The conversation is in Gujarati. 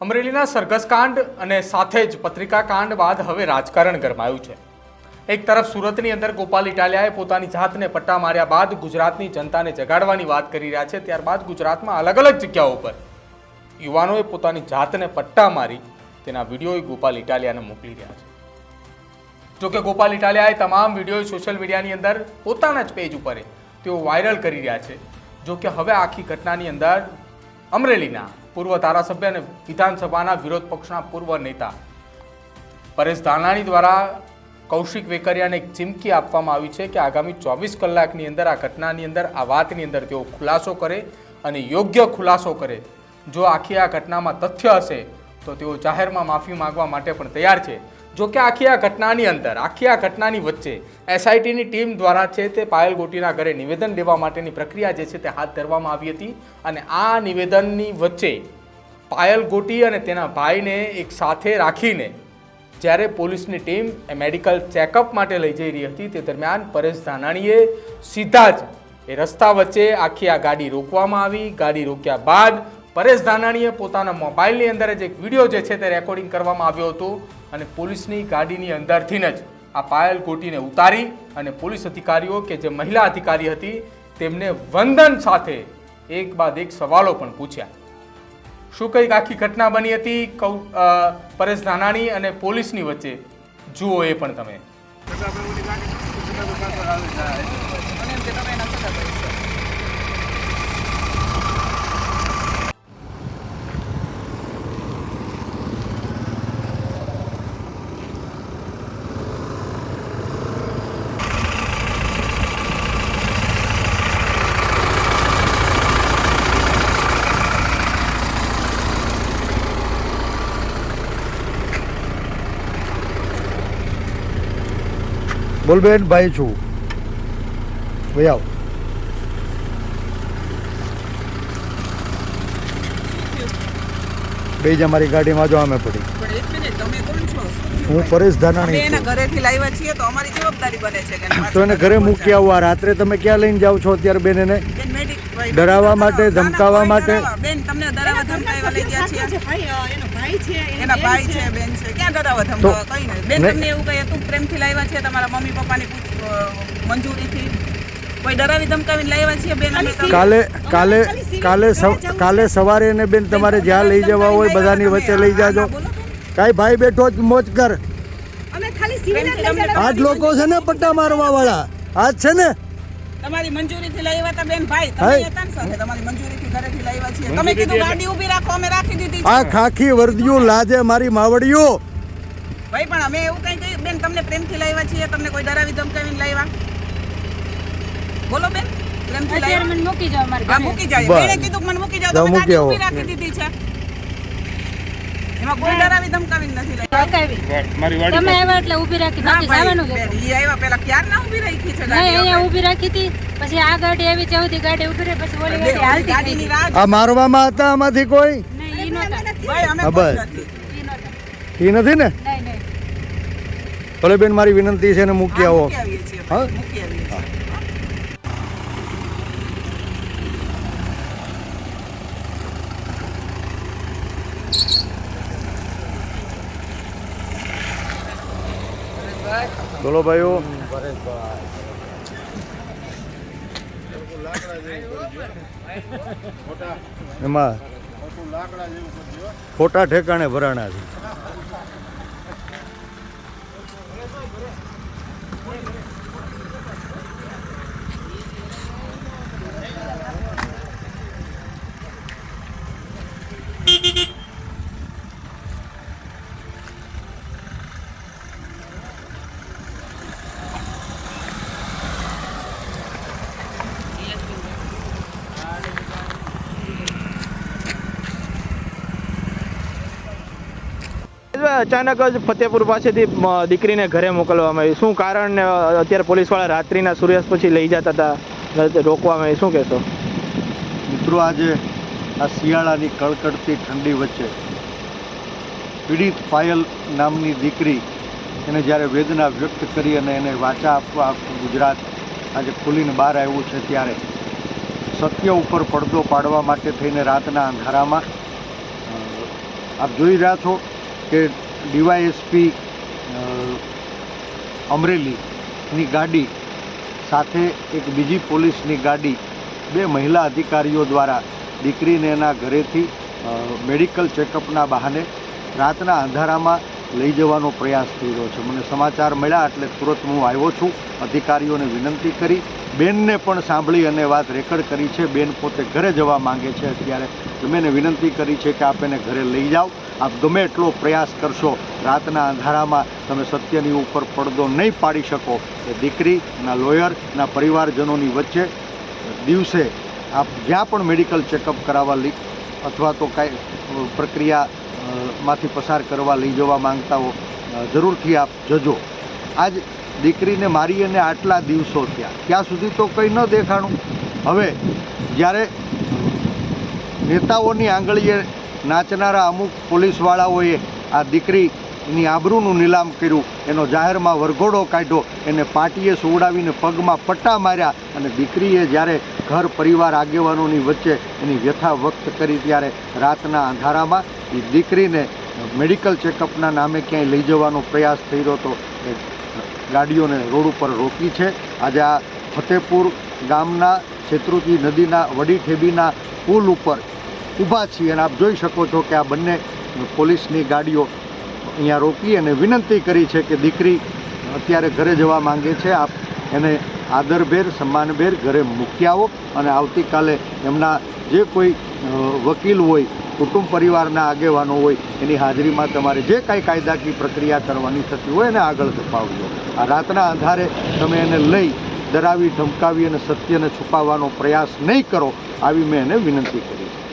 અમરેલીના સરઘસકાંડ અને સાથે જ પત્રિકાકાંડ બાદ હવે રાજકારણ ગરમાયું છે. એક તરફ સુરતની અંદર ગોપાલ ઇટાલિયાએ પોતાની જાતને પટ્ટા માર્યા બાદ ગુજરાતની જનતાને જગાડવાની વાત કરી રહ્યા છે, ત્યારબાદ ગુજરાતમાં અલગ અલગ જગ્યાઓ પર યુવાનોએ પોતાની જાતને પટ્ટા મારી તેના વીડિયો ગોપાલ ઇટાલિયાને મોકલી રહ્યા છે. જોકે ગોપાલ ઇટાલિયાએ તમામ વીડિયો સોશિયલ મીડિયાની અંદર પોતાના જ પેજ ઉપર તેઓ વાયરલ કરી રહ્યા છે. જોકે હવે આખી ઘટનાની અંદર અમરેલીના પૂર્વ ધારાસભ્ય અને વિધાનસભાના વિરોધ પક્ષના પૂર્વ નેતા. પરેશ ધાનાણી દ્વારા કૌશિક વેકરિયાને એક ચીમકી આપવામાં આવી છે કે આગામી ચોવીસ કલાકની અંદર આ ઘટનાની અંદર, આ વાતની અંદર તેઓ ખુલાસો કરે અને યોગ્ય ખુલાસો કરે. જો આખી આ ઘટનામાં તથ્ય હશે, તો તેઓ જાહેરમાં માફી માંગવા માટે પણ તૈયાર છે. જો કે આખી આ ઘટનાની અંદર, આખી આ ઘટનાની વચ્ચે એસઆઈટીની ટીમ દ્વારા છે તે પાયલ ગોટીના ઘરે નિવેદન દેવા માટેની પ્રક્રિયા જે છે તે હાથ ધરવામાં આવી હતી અને આ નિવેદનની વચ્ચે પાયલ ગોટી અને તેના ભાઈને એક સાથે રાખીને જ્યારે પોલીસની ટીમ એ મેડિકલ ચેકઅપ માટે લઈ જઈ રહી હતી તે દરમિયાન પરેશ ધાનાણીએ સીધા જ એ રસ્તા વચ્ચે આખી આ ગાડી રોકવામાં આવી. ગાડી રોક્યા બાદ પરેશ ધાનાણીએ પોતાના મોબાઈલની અંદર જ એક વીડિયો જે છે તે રેકોર્ડિંગ કરવામાં આવ્યો હતો અને પોલીસની ગાડીની અંદરથી જ આ પાયલ ગોટીને ઉતારી અને પોલીસ અધિકારીઓ કે જે મહિલા અધિકારી હતી તેમને વંદન સાથે એક બાદ એક સવાલો પણ પૂછ્યા. શું કંઈક આખી ઘટના બની હતી? કૌ પરેશ ધાનાણી અને પોલીસની વચ્ચે? જુઓ એ પણ તમે. બોલ બેન ભાઈ છું. ભાઈ આવ. બે જ અમારી ગાડીમાં જો અમે પડી. હું? પરેશ ધાનાણી એના ઘરેથી લાવ્યા છીએ તો અમારી જવાબદારી બને છે તો એને ઘરે મૂકી આવવા રાત્રે તમે ક્યાં લઈને જાઓ છો અત્યારે બેન એને? બેન મેડિક ભાઈ, ડરાવવા માટે, ધમકાવવા માટે? બેન તમને ડરાવવા ધમકાવવા લઈ ગયા છીએ એનો ભાઈ છે એના ભાઈ છે. બેન છે. ક્યાં ડરાવવા ધમકાવવા? કઈ નહીં. બેન તમને એવું કહે તું પ્રેમથી લાવ્યા છે તમારા મમ્મી પપ્પાની મંજૂરીથી? કોઈ ડરાવી ધમકાવીને લાવ્યા છીએ બેન કાલે કાલે કાલે કાલે સવારે ને બેન તમારે જ્યાં લઈ જવા હોય બધાની વચ્ચે લઈ જાજો. કાંઈ ભાઈ બેઠો જ મોજ કર. આજ લોકો છે ને પટ્ટા મારવા વાળા આજ છે ને તમારી મંજૂરીથી લાવ્યા હતા બેન ભાઈ. તમે હતા ને સાથે તમારી મંજૂરીથી ઘરેથી લાવ્યા છીએ. તમે કીધું ગાડી ઊભી રાખો અમે રાખી દીધી આ ખાખી વર્દીઓ લાજે મારી માવડીઓ. ભાઈ પણ અમે એવું કઈ કહ્યું બેન તમને પ્રેમથી લાવ્યા છીએ તમને કોઈ ડરાવી ધમકાવીને લાવ્યા બોલો બેન પ્રેમથી થી લાવ્યા મને મૂકી જાઓ મારી મૂકી જાય બસ. બેને કીધું મને મૂકી જાઓ જાઓ, તમે ગાડી ઊભી રાખી દીધી છે. એમાં કોઈ ડરાવી ધમકાવી નથી લઈ તમે આવ્યા એટલે ઊભી રાખી બાકી જવાનું ઈ આવ્યા પેલા ક્યારના ઊભી રાખી છે નહીં ગાડી અહીંયા? ઊભી રાખી હતી પછી આ ગાડી આવી ચૌથી ગાડી ઊભી રહી પછી ઓલી ગાડી હાલતી ગાડીની. રાહ આ મારવામાં હતા આમાંથી કોઈ? નહીં ઈ નહોતા. ભાઈ અમે બસ. નથી. ઈ એ નથી ને? નહીં નહીં. ભલે બેન મારી વિનંતી છે ને મૂકી હા, આવો. હા? મૂકી આવીએ છીએ બોલો ભાઈઓ. એમાં ખોટા ઠેકાણે ભરાણા છે. અચાનક જ ફતેપુર પાસેથી દીકરીને ઘરે મોકલવામાં આવી શું કારણ? અત્યારે પોલીસવાળા રાત્રિના સૂર્યાસ્ત પછી લઈ જતા હતા. રોકવામાં આવી શું કહેશો? મિત્રો, આજે આ શિયાળાની કડકડતી ઠંડી વચ્ચે પીડિત પાયલ નામની દીકરી એને જ્યારે વેદના વ્યક્ત કરી અને એને વાચા આપવા આખું ગુજરાત આજે ખુલીને બહાર આવ્યું છે ત્યારે સત્ય ઉપર પડદો પાડવા માટે થઈને રાતના અંધારામાં આપ જોઈ રહ્યા છો કે ડીવાયએસપી અમરેલીની ગાડી સાથે એક બીજી પોલીસની ગાડી બે મહિલા અધિકારીઓ દ્વારા દીકરીને એના ઘરેથી મેડિકલ ચેકઅપના બહાને રાતના અંધારામાં લઈ જવાનો પ્રયાસ થઈ રહ્યો છે. મને સમાચાર મળ્યા એટલે તુરંત હું આવ્યો છું. અધિકારીઓને વિનંતી કરી. બેનને પણ સાંભળી અને વાત રેકર્ડ કરી છે. બેન પોતે ઘરે જવા માંગે છે. અત્યારે તમે એને વિનંતી કરી છે કે આપ એને ઘરે લઈ જાઓ. આપ ગમે એટલો પ્રયાસ કરશો, રાતના અંધારામાં તમે સત્યની ઉપર પડદો નહીં પાડી શકો. એ દીકરીના લોયરના પરિવારજનોની વચ્ચે દિવસે આપ જ્યાં પણ મેડિકલ ચેકઅપ કરાવવા અથવા તો કાંઈ પ્રક્રિયા માંથી પસાર કરવા લઈ જવા માંગતા હો જરૂરથી આપ જજો. આજ દીકરીને મારી અને આટલા દિવસો થયા. ત્યાં સુધી તો કંઈ ન દેખાણું. હવે જ્યારે નેતાઓની આંગળીએ નાચનારા અમુક પોલીસવાળાઓએ આ દીકરીની આબરૂનું નીલામ કર્યું, એનો જાહેરમાં વરઘોડો કાઢ્યો, એને પાટીએ સુવડાવીને પગમાં પટ્ટા માર્યા અને દીકરીએ જ્યારે ઘર પરિવાર આગેવાનોની વચ્ચે એની વ્યથા વ્યક્ત કરી ત્યારે રાતના અંધારામાં એ દીકરીને મેડિકલ ચેકઅપના નામે ક્યાંય લઈ જવાનો પ્રયાસ થઈ રહ્યો હતો એ ગાડીઓને રોડ ઉપર રોકી છે. આજે આ ફતેપુર ગામના શેત્રુજી નદીના વડી ઠેબીના પુલ ઉપર ઊભા છીએ અને આપ જોઈ શકો છો કે આ બંને પોલીસની ગાડીઓ અહીંયા રોકી અને વિનંતી કરી છે કે દીકરી અત્યારે ઘરે જવા માંગે છે. આપ એને આદરભેર, સન્માનભેર ઘરે મૂકી આવો અને આવતીકાલે એમના જે કોઈ વકીલ હોય કુટુંબ પરિવારના આગેવાનો હોય, એની હાજરીમાં તમારે જે કાંઈ કાયદાકીય પ્રક્રિયા કરવાની થતી હોય, એને આગળ ધપાવજો. આ રાતના અંધારે તમે એને લઈ ડરાવી, ધમકાવી અને સત્યને છુપાવવાનો પ્રયાસ નહીં કરો, આવી મેં એને વિનંતી કરી છે.